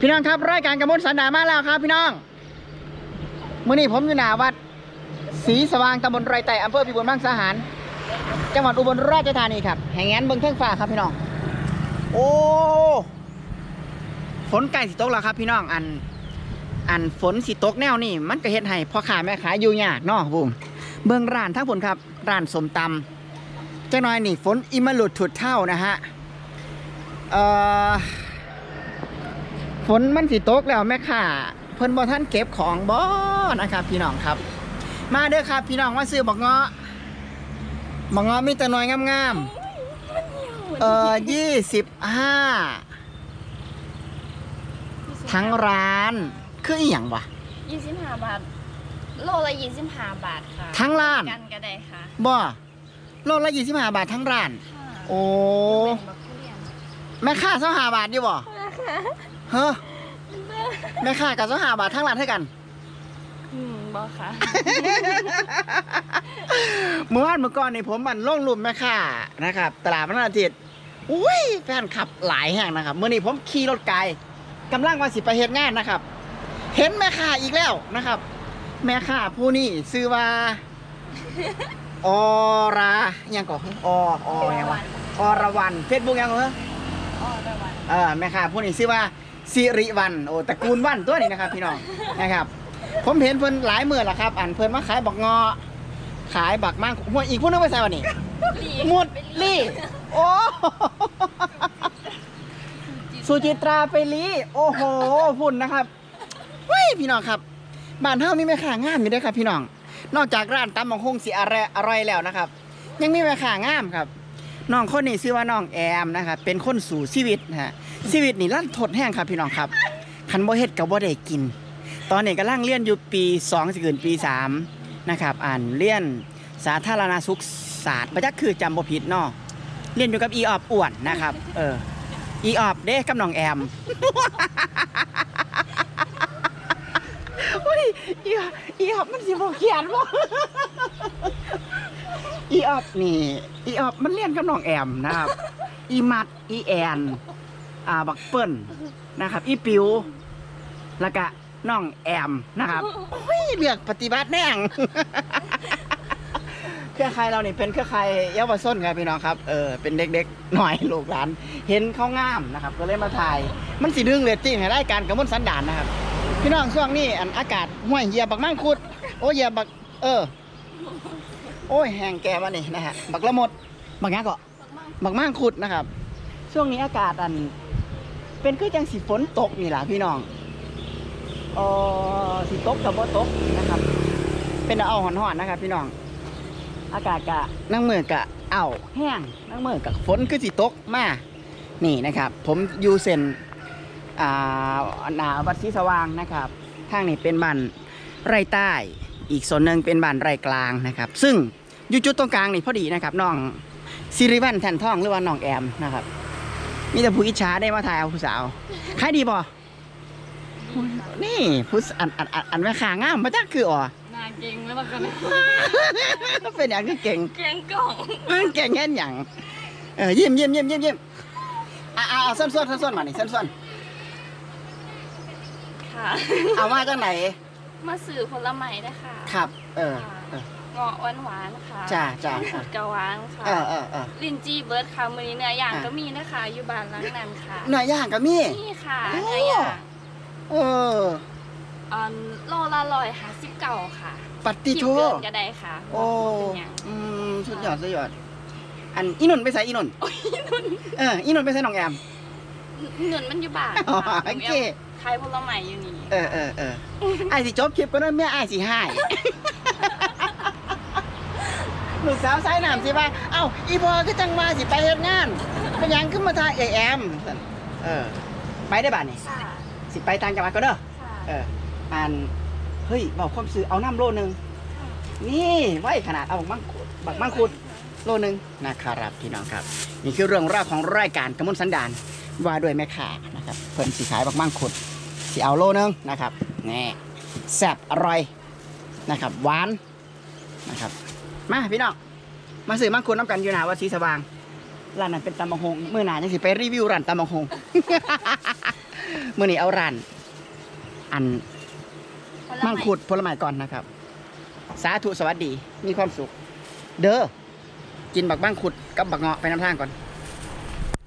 พี่น้องครับรายการกระมวลสันดามาแล้วครับ พี่น้องมื่อนี้ผมอยู่หน้าวัดศรีสว่างตำบลไรไต่อำเภอพิบูลมังสาหาร จังหวัดอุบลราชธานีครับแห่งงานเบิ้งเทิงฟ้าครับพี่น้อง โอ้ฝนใกล้สิตกแล้วครับ พี่น้องอัน อันฝนสิตกแนวนี่มันก็เฮ็ดให้พ่อค้าแม่ขายอยู่ยากเนาะบุ้มเบื้องร้านทั้งผลครับร้านสมตำจังน้อยนี่ฝนอิมาหลุดถุดเท่านะฮะเอ่อ ฝนมันสิตกแล้วแม่ค้าเพิ่นบ่ทันเก็บของบ่นะครับ พี่น้องครับ มาเด้อครับ พี่น้องมาซื้อบักเงาะบักเงาะมีแต่น้อยงามๆเอ่อยี่สิบห้าทั้งร้านคืออีหยังวะยี่สิบห้าบาท โลละยี่สิบห้าบาทค่ะ ทั้งร้านกันก็ได้ค่ะบ่โลละยี่สิบห้าบาททั้งร้านค่ะโอ้เป็นบักทุเรียนแม่ค่าเท่าห้าบาทอยู่บ่ เฮ้อแม่ค่ากับเท่าห้าบาททั้งร้านเท่ากัน อืมบอค่ะ เมื่อวานเมื่อก่อนนี่ผมมันลงรูปแม่ค่านะครับ ตลาดวันอาทิตย์อุ้ยแฟนขับหลายแห่งนะครับเมื่อนี้ผมขี่รถไกลกำลังว่าสิไปเฮ็ดงานนะครับ เห็นแม่ค่าอีกแล้วนะครับ แม่ค่าผู้นี้ชื่อว่าอรายังก่อนอออยังวะอรวันเฟซบุ๊กยังเหรออ๋อได้วันเออแม่ค้าผู้นี้ชื่อว่า สิริวันโอ้ตระกูลวันตัวนี้นะครับ พี่น้องนะครับ ผมเห็นเพิ่นหลายเมื่อแล้วครับ อันเพิ่นมาขายบักงอ ขายบักมั่งหัวอีกผู้นึงไปใส่วันนี้หมดลี่โอ้สุจิตราไปลีโอ้โหฝุ่นนะครับเฮ้ยพี่น้องครับบ้านเฮามีแม่ค้างามอยู่เด้วยครับ พี่น้อง นอกจากร้านตำบักฮงสิอร่อยอร่อยแล้วนะครับ ยังมีแม่ค้างามครับ น้องคนนี้ชื่อว่าน้องแอมนะครับเป็นคนสู่ชีวิตนะฮะชีวิตนี่ลั่นทดแห้งครับพี่น้องครับคันบ่เฮ็ดก็บ่ได้กิน ตอนนี้กำลังเรียนอยู่ปี2สิเกินปี3นะครับอ่านเรียนสาธารณสุขศาสตร์บ่จักคือจำบ่ผิดเนาะเรียนอยู่กับอีออบอ้วนนะครับ เอออีออบเด้กับน้องแอมอุ้ยอีออบอีออบมันสิบ่เขียนบ่ อีออบนี่อีออบมันเรียนกับน้องแอมนะครับ อีมัดอีแอนอ่าบักเปิ้ลนะครับ อีปิวแล้วก็น้องแอมนะครับโอ้ยเลือกปฏิบัติแน่ง เครือข่ายเรานี่เป็นเครือข่ายเยาวชนครับพี่น้องครับเออเป็นเด็กๆหน่อยลูกหลานเห็นเขางามนะครับ ก็เลยมาถ่าย มันสิดึงเรตติ้งให้ได้การกระมวลสันดานนะครับ พี่น้องช่วงนี้อันอากาศห้วยเหยียบบักมั่งคุด โอ้ยเหยียบบักเออ โอ้ยแห้งแก่มานี่นะฮะบักละหมดบักงาเกาะบักมั่งคุดนะครับ ช่วงนี้อากาศอัน เป็นคือจังสีฝนตกนี่แหละพี่น้องเออสีตกกับบ่ตกนะครับ เป็นเอาหอนๆนะครับ พี่น้อง อากาศกะนั่งเมือกะเอาแห้งนั่งเมือกะฝนคือสีตกมานี่นะครับ ผมอยู่เซนอ่าหนาวัดศรีสว่างนะครับทางนี้เป็นบ้านไร่ใต้ อีกส่วนหนึ่งเป็นบ้านไร่กลางนะครับ ซึ่งอยู่จุดตรงกลางนี่พอดีนะครับน้องสิริวัลแทนท่องหรือว่าน้องแอมนะครับ มีแต่ผู้อิจฉาได้มาถ่ายเอาผู้สาวขายดีบ่นี่ผู้สอันอันอันอันแม่ขางามมาจักคืออ๋อนาเก่งแล้วกันนะเป็นอย่างที่เก่งเก่งกล่องเอ้ยเก่งแง่นอย่างเออยิ้มยิ้มยิ้มยิ้มยิ้มอ่าเอาส้นส้นส้นส้นมานี่ส้นส้นค่ะเอามาจากไหน มาสื่อผลไม้นะคะครับ เออเออเงาะหวานหวานๆค่ะจ้าจ้ามังคุดกะหวานค่ะเออเออเออ ลินจีเบิร์ดค่ะมือนี้เนื้อย่างอะ ก็มีนะคะอยู่บ้านหลังนั้นค่ะเนื้อย่างกับมี นี่ค่ะโอ้ เนื้อย่างเอออันโลละร้อยห้าสิบเก้าค่ะปฏิคิดโทเกินก็ได้ค่ะโอ้เป็นหยัง อืมสุดยอดสุดยอด อันอีนนท์ไปใส่อีนนท์เอออีนนท์ไปใส่น้องแอมเงินมันอยู่บ้านอ๋อค่ะโอเคขายผลไม้อยู่นี่เออเออเออไอ้สิจบคลิปก็ได้เมียไอ้สิให้ลูกสาวสายน้ำสิว่าเอ้าอีพอก็จังมาสิไปเฮ็ดงานเป็นหยังขึ้นมาทางเอแอมเออ ไปได้บ้านนี่ค่ะสิไปต่างจังหวัดก็เด้อ ค่ะเอออันเฮ้ยบอกความซื้อเอาน้ำโลนึงนี่ไว้ขนาดเอาบักมังคุดบักมังคุดโลนึงนะครับพี่น้องครับ นี่คือเรื่องราวของรายการกระมวลสันดานว่าด้วยแม่ค้านะครับเพิ่นสิขายบักมังคุด สิเอาโลนึงนะครับนี่แซ่บอร่อยนะครับหวานนะครับมาพี่น้องมาซื้อมังคุดน้ำกันอยู่หนาวัดศรีสว่างร้านนั้นเป็นตำบักหงมื่อหนาจังสิไปรีวิวร้านตำบักหงมื่อนี้เอาร้าน อันผลมัไงคุดผลไม้ก่อนนะครับ สาธุสวัสดีมีความสุข เด้อกินบักมังคุดกับบักเงาะไปน้ำทางก่อน